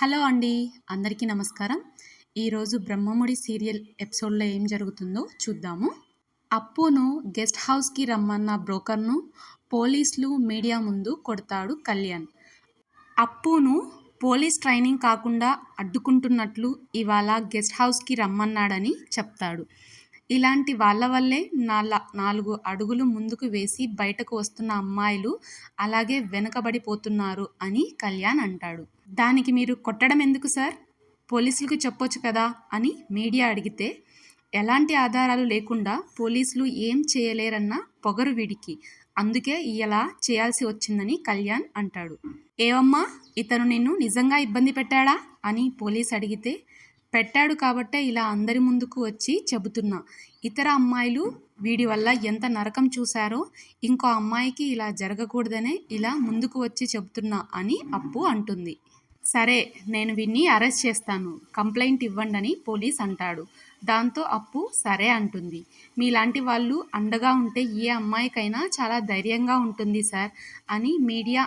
Hello అండి అందరికీ నమస్కారం. ఈరోజు బ్రహ్మముడి సీరియల్ ఎపిసోడ్లో ఏం జరుగుతుందో చూద్దాము. అప్పును గెస్ట్ హౌస్కి రమ్మన్న బ్రోకర్ను పోలీసులు మీడియా ముందు కొడతాడు కళ్యాణ్. అప్పును పోలీస్ ట్రైనింగ్ కాకుండా అడ్డుకుంటున్నట్లు ఇవాళ గెస్ట్ హౌస్కి రమ్మన్నాడని చెప్తాడు. ఇలాంటి వాళ్ళ వల్లే నాల నాలుగు అడుగులు ముందుకు వేసి బయటకు వస్తున్న అమ్మాయిలు అలాగే వెనుకబడిపోతున్నారు అని కళ్యాణ్ అంటాడు. దానికి మీరు కొట్టడం ఎందుకు సార్? పోలీసులకు చెప్పొచ్చు కదా అని మీడియా అడిగితే ఎలాంటి ఆధారాలు లేకుండా పోలీసులు ఏం చేయలేరన్న పొగరు వీడికి. అందుకే ఇలా చేయాల్సి వచ్చిందని కళ్యాణ్ అంటాడు. ఏవమ్మా ఇతను నిన్ను నిజంగా ఇబ్బంది పెట్టాడా? అని పోలీస్ అడిగితే పెట్టాడు కాబట్టే ఇలా అందరి ముందుకు వచ్చి చెబుతున్నా. ఇతర అమ్మాయిలు వీడి వల్ల ఎంత నరకం చూశారో ఇంకో అమ్మాయికి ఇలా జరగకూడదనే ఇలా ముందుకు వచ్చి చెబుతున్నా అని అప్పు అంటుంది. సరే నేను విన్ని అరెస్ట్ చేస్తాను. కంప్లైంట్ ఇవ్వండి అని పోలీస్ అంటాడు. దాంతో అప్పు సరే అంటుంది. మీలాంటి వాళ్ళు అండగా ఉంటే ఏ అమ్మాయికైనా చాలా ధైర్యంగా ఉంటుంది సార్ అని మీడియా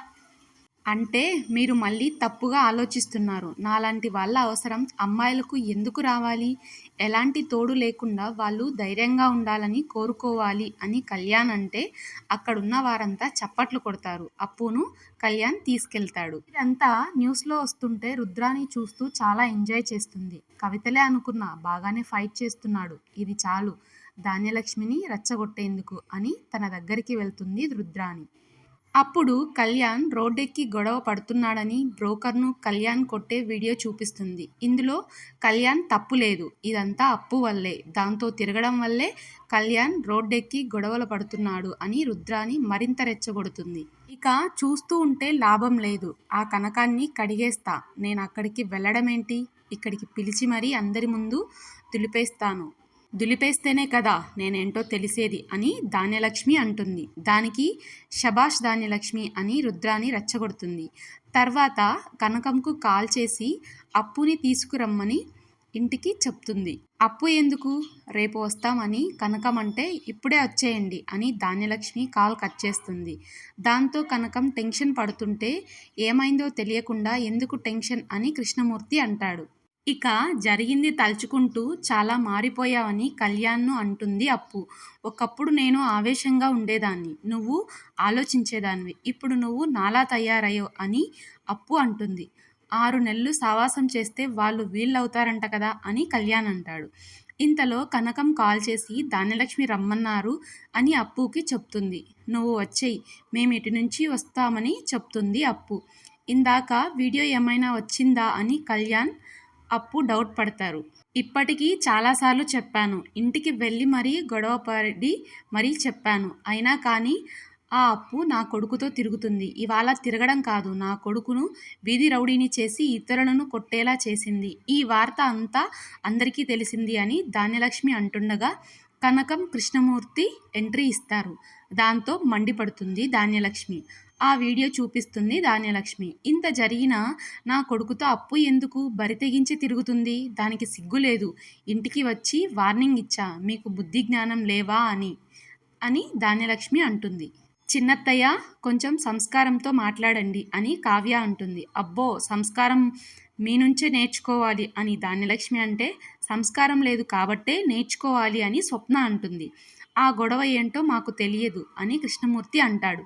అంటే మీరు మళ్ళీ తప్పుగా ఆలోచిస్తున్నారు. నాలాంటి వాళ్ళ అవసరం అమ్మాయిలకు ఎందుకు రావాలి? ఎలాంటి తోడు లేకుండా వాళ్ళు ధైర్యంగా ఉండాలని కోరుకోవాలి అని కళ్యాణ్ అంటే అక్కడున్న వారంతా చప్పట్లు కొడతారు. అప్పును కళ్యాణ్ తీసుకెళ్తాడు. ఇదంతా న్యూస్లో వస్తుంటే రుద్రాని చూస్తూ చాలా ఎంజాయ్ చేస్తుంది. కవితలే అనుకున్నా బాగానే ఫైట్ చేస్తున్నాడు. ఇది చాలు. ధాన్యలక్ష్మిని రెచ్చగొట్టేందుకు అని తన దగ్గరికి వెళ్తుంది రుద్రాని. అప్పుడు కళ్యాణ్ రోడ్డెక్కి గొడవ పడుతున్నాడని బ్రోకర్ను కళ్యాణ్ కొట్టే వీడియో చూపిస్తుంది. ఇందులో కళ్యాణ్ తప్పు లేదు. ఇదంతా అప్పు వల్లే. దాంతో తిరగడం వల్లే కళ్యాణ్ రోడ్డెక్కి గొడవలు పడుతున్నాడు అని రుద్రాని మరింత రెచ్చగొడుతుంది. ఇక చూస్తూ ఉంటే లాభం లేదు. ఆ కనకాన్ని కడిగేస్తా. నేను అక్కడికి వెళ్ళడమేంటి? ఇక్కడికి పిలిచి మరీ అందరి ముందు దులిపేస్తాను. దులిపేస్తేనే కదా నేనేంటో తెలిసేది అని ధాన్యలక్ష్మి అంటుంది. దానికి శభాష్ ధాన్యలక్ష్మి అని రుద్రాని రెచ్చగొడుతుంది. తర్వాత కనకంకు కాల్ చేసి అప్పుని తీసుకురమ్మని ఇంటికి చెప్తుంది. అప్పు ఎందుకు? రేపు వస్తామని కనకం అంటే ఇప్పుడే వచ్చేయండి అని ధాన్యలక్ష్మి కాల్ కట్ చేస్తుంది. దాంతో కనకం టెన్షన్ పడుతుంటే ఏమైందో తెలియకుండా ఎందుకు టెన్షన్ అని కృష్ణమూర్తి అంటాడు. ఇక జరిగింది తలుచుకుంటూ చాలా మారిపోయావని కళ్యాణ్ను అంటుంది అప్పు. ఒకప్పుడు నేను ఆవేశంగా ఉండేదాన్ని నువ్వు ఆలోచించేదానివి ఇప్పుడు నువ్వు నాలా తయారయ్యో అని అప్పు అంటుంది. ఆరు నెలలు సావాసం చేస్తే వాళ్ళు వీళ్ళవుతారంట కదా అని కళ్యాణ్ అంటాడు. ఇంతలో కనకం కాల్ చేసి ధాన్యలక్ష్మి రమ్మన్నారు అని అప్పుకి చెప్తుంది. నువ్వు వచ్చేయి మేము ఇటు నుంచి వస్తామని చెప్తుంది అప్పు. ఇందాక వీడియో ఏమైనా వచ్చిందా అని కళ్యాణ్ అప్పు డౌట్ పడతారు. ఇప్పటికీ చాలాసార్లు చెప్పాను. ఇంటికి వెళ్ళి మరీ గొడవ పడి మరీ చెప్పాను. అయినా కానీ ఆ అప్పు నా కొడుకుతో తిరుగుతుంది. ఇవాళ తిరగడం కాదు. నా కొడుకును వీధి రౌడీని చేసి ఇతరులను కొట్టేలా చేసింది. ఈ వార్త అంతా అందరికీ తెలిసింది అని ధాన్యలక్ష్మి అంటుండగా కనకం కృష్ణమూర్తి ఎంట్రీ ఇస్తారు. దాంతో మండిపడుతుంది ధాన్యలక్ష్మి. ఆ వీడియో చూపిస్తుంది ధాన్యలక్ష్మి. ఇంత జరిగినా నా కొడుకుతో అప్పు ఎందుకు? బరి తెగించి తిరుగుతుంది. దానికి సిగ్గు లేదు. ఇంటికి వచ్చి వార్నింగ్ ఇచ్చా. మీకు బుద్ధి జ్ఞానం లేవా అని అని ధాన్యలక్ష్మి అంటుంది. చిన్నత్తయ్య కొంచెం సంస్కారంతో మాట్లాడండి అని కావ్య అంటుంది. అబ్బో సంస్కారం మీ నుంచే నేర్చుకోవాలి అని ధాన్యలక్ష్మి అంటే సంస్కారం లేదు కాబట్టే నేర్చుకోవాలి అని స్వప్న అంటుంది. ఆ గొడవ ఏంటో మాకు తెలియదు అని కృష్ణమూర్తి అంటాడు.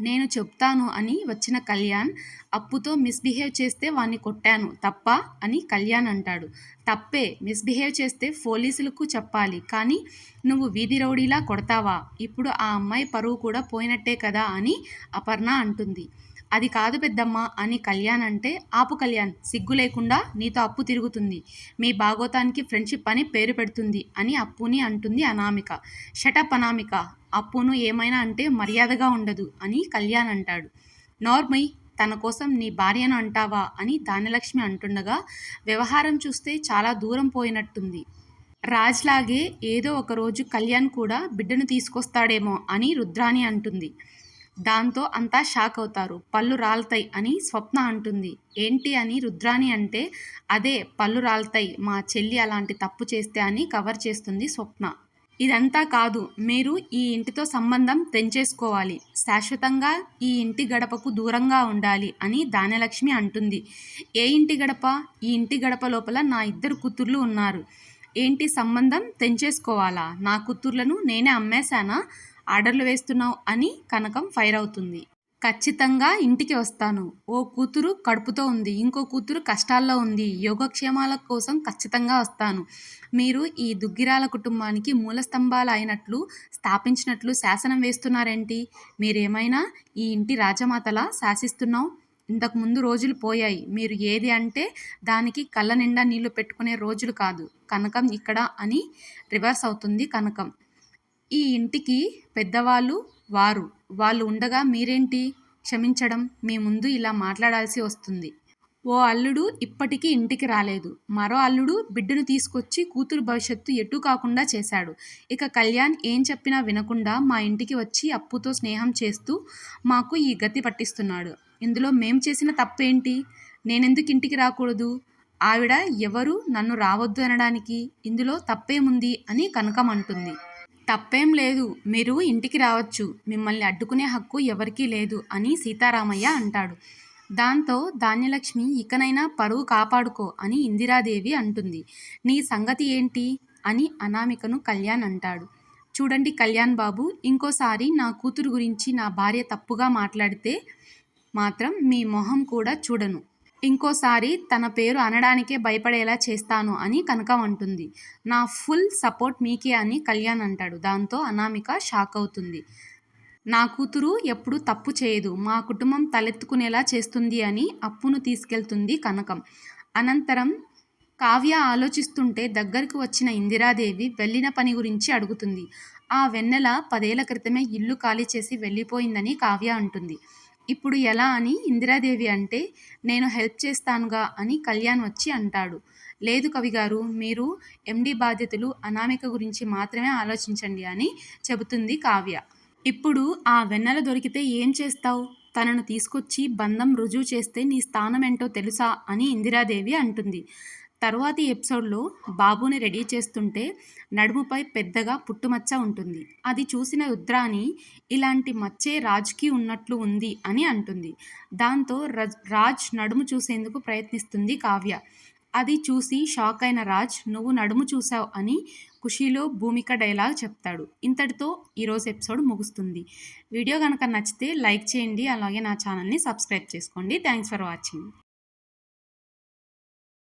నేను చెప్తాను అని వచ్చిన కళ్యాణ్ అప్పుతో మిస్బిహేవ్ చేస్తే వాణ్ణి కొట్టాను. తప్ప అని కళ్యాణ్ అంటాడు. తప్పే మిస్బిహేవ్ చేస్తే పోలీసులకు చెప్పాలి. కానీ నువ్వు వీధి రౌడీలా కొడతావా? ఇప్పుడు ఆ అమ్మాయి పరువు కూడా పోయినట్టే కదా అని అపర్ణ అంటుంది. అది కాదు పెద్దమ్మ అని కళ్యాణ్ అంటే ఆపు కళ్యాణ్ సిగ్గు లేకుండా నీతో అప్పు తిరుగుతుంది. మీ భాగోతానికి ఫ్రెండ్షిప్ అని పేరు పెడుతుంది అని అప్పుని అంటుంది అనామిక. షటప్ అనామిక అప్పును ఏమైనా అంటే మర్యాదగా ఉండదు అని కళ్యాణ్ అంటాడు. నార్మై తన కోసం నీ భార్యను అంటావా? అని ధాన్యలక్ష్మి అంటుండగా వ్యవహారం చూస్తే చాలా దూరం పోయినట్టుంది. రాజ్లాగే ఏదో ఒకరోజు కళ్యాణ్ కూడా బిడ్డను తీసుకొస్తాడేమో అని రుద్రాని అంటుంది. దాంతో అంతా షాక్ అవుతారు. పళ్ళు రాలుతాయి అని స్వప్న అంటుంది. ఏంటి అని రుద్రాని అంటే అదే పళ్ళు రాలుతాయి మా చెల్లి అలాంటి తప్పు చేస్తే అని కవర్ చేస్తుంది స్వప్న. ఇదంతా కాదు మీరు ఈ ఇంటితో సంబంధం తెంచేసుకోవాలి. శాశ్వతంగా ఈ ఇంటి గడపకు దూరంగా ఉండాలి అని ధాన్యలక్ష్మి అంటుంది. ఏ ఇంటి గడప? ఈ ఇంటి గడప లోపల నా ఇద్దరు కూతుర్లు ఉన్నారు. ఏంటి సంబంధం? తెంచేసుకోవాలా? నా కూతుర్లను నేనే అమ్మేశానా? ఆర్డర్లు వేస్తున్నావు అని కనకం ఫైర్ అవుతుంది. ఖచ్చితంగా ఇంటికి వస్తాను. ఓ కూతురు కడుపుతో ఉంది. ఇంకో కూతురు కష్టాల్లో ఉంది. యోగక్షేమాల కోసం ఖచ్చితంగా వస్తాను. మీరు ఈ దుగ్గిరాల కుటుంబానికి మూల స్తంభాలు అయినట్లు స్థాపించినట్లు శాసనం వేస్తున్నారేంటి? మీరేమైనా ఈ ఇంటి రాజమాతలా శాసిస్తున్నావు? ఇంతకుముందు రోజులు పోయాయి. మీరు ఏది అంటే దానికి కళ్ళ నిండా నీళ్ళు పెట్టుకునే రోజులు కాదు. కనకం ఇక్కడ అని రివర్స్ అవుతుంది కనకం. ఈ ఇంటికి పెద్దవాళ్ళు వారు. వాళ్ళు ఉండగా మీరేంటి? క్షమించడం. మీ ముందు ఇలా మాట్లాడాల్సి వస్తుంది. ఓ అల్లుడు ఇప్పటికీ ఇంటికి రాలేదు. మరో అల్లుడు బిడ్డను తీసుకొచ్చి కూతురు భవిష్యత్తు ఎటు కాకుండా చేశాడు. ఇక కళ్యాణ్ ఏం చెప్పినా వినకుండా మా ఇంటికి వచ్చి అప్పుతో స్నేహం చేస్తూ మాకు ఈ గతి పట్టిస్తున్నాడు. ఇందులో మేం చేసిన తప్పేంటి? నేనెందుకు ఇంటికి రాకూడదు? ఆవిడ ఎవరు? నన్ను రావద్దు అనడానికి ఇందులో తప్పేముంది అని కనకం అంటుంది. తప్పేం లేదు మీరు ఇంటికి రావచ్చు మిమ్మల్ని అడ్డుకునే హక్కు ఎవరికీ లేదు అని సీతారామయ్య అంటాడు. దాంతో ధాన్యలక్ష్మి ఇకనైనా పరువు కాపాడుకో అని ఇందిరాదేవి అంటుంది. నీ సంగతి ఏంటి? అని అనామికను కళ్యాణ్ అంటాడు. చూడండి కళ్యాణ్ బాబు ఇంకోసారి నా కూతురు గురించి నా భార్య తప్పుగా మాట్లాడితే మాత్రం మీ మొహం కూడా చూడను. ఇంకోసారి తన పేరు అనడానికే భయపడేలా చేస్తాను అని కనకం అంటుంది. నా ఫుల్ సపోర్ట్ మీకే అని కళ్యాణ్ అంటాడు. దాంతో అనామిక షాక్ అవుతుంది. నా కూతురు ఎప్పుడు తప్పు చేయదు. మా కుటుంబం తలెత్తుకునేలా చేస్తుంది అని అప్పును తీసుకెళ్తుంది కనకం. అనంతరం కావ్య ఆలోచిస్తుంటే దగ్గరకు వచ్చిన ఇందిరాదేవి వెళ్ళిన పని గురించి అడుగుతుంది. ఆ వెన్నెల పదేళ్ళ క్రితమే ఇల్లు ఖాళీ చేసి వెళ్ళిపోయిందని కావ్య అంటుంది. ఇప్పుడు ఎలా అని ఇందిరాదేవి అంటే నేను హెల్ప్ చేస్తానుగా అని కళ్యాణ్ వచ్చి అంటాడు. లేదు కవిగారు మీరు ఎండి బాధ్యతలు అనామిక గురించి మాత్రమే ఆలోచించండి అని చెబుతుంది కావ్య. ఇప్పుడు ఆ వెన్నెల దొరికితే ఏం చేస్తావు? తనను తీసుకొచ్చి బంధం రుజువు చేస్తే నీ స్థానం ఏంటో తెలుసా? అని ఇందిరాదేవి అంటుంది. తరువాతి ఎపిసోడ్లో బాబుని రెడీ చేస్తుంటే నడుముపై పెద్దగా పుట్టుమచ్చ ఉంటుంది. అది చూసిన రుద్రాని ఇలాంటి మచ్చే రాజ్కి ఉన్నట్లు ఉంది అని అంటుంది. దాంతో రాజ్ నడుము చూసేందుకు ప్రయత్నిస్తుంది కావ్య. అది చూసి షాక్ అయిన రాజ్ నువ్వు నడుము చూసావు అని ఖుషీలో భూమిక డైలాగ్ చెప్తాడు. ఇంతటితో ఈరోజు ఎపిసోడ్ ముగుస్తుంది. వీడియో కనుక నచ్చితే లైక్ చేయండి అలాగే నా ఛానల్ని సబ్స్క్రైబ్ చేసుకోండి. Thanks for watching.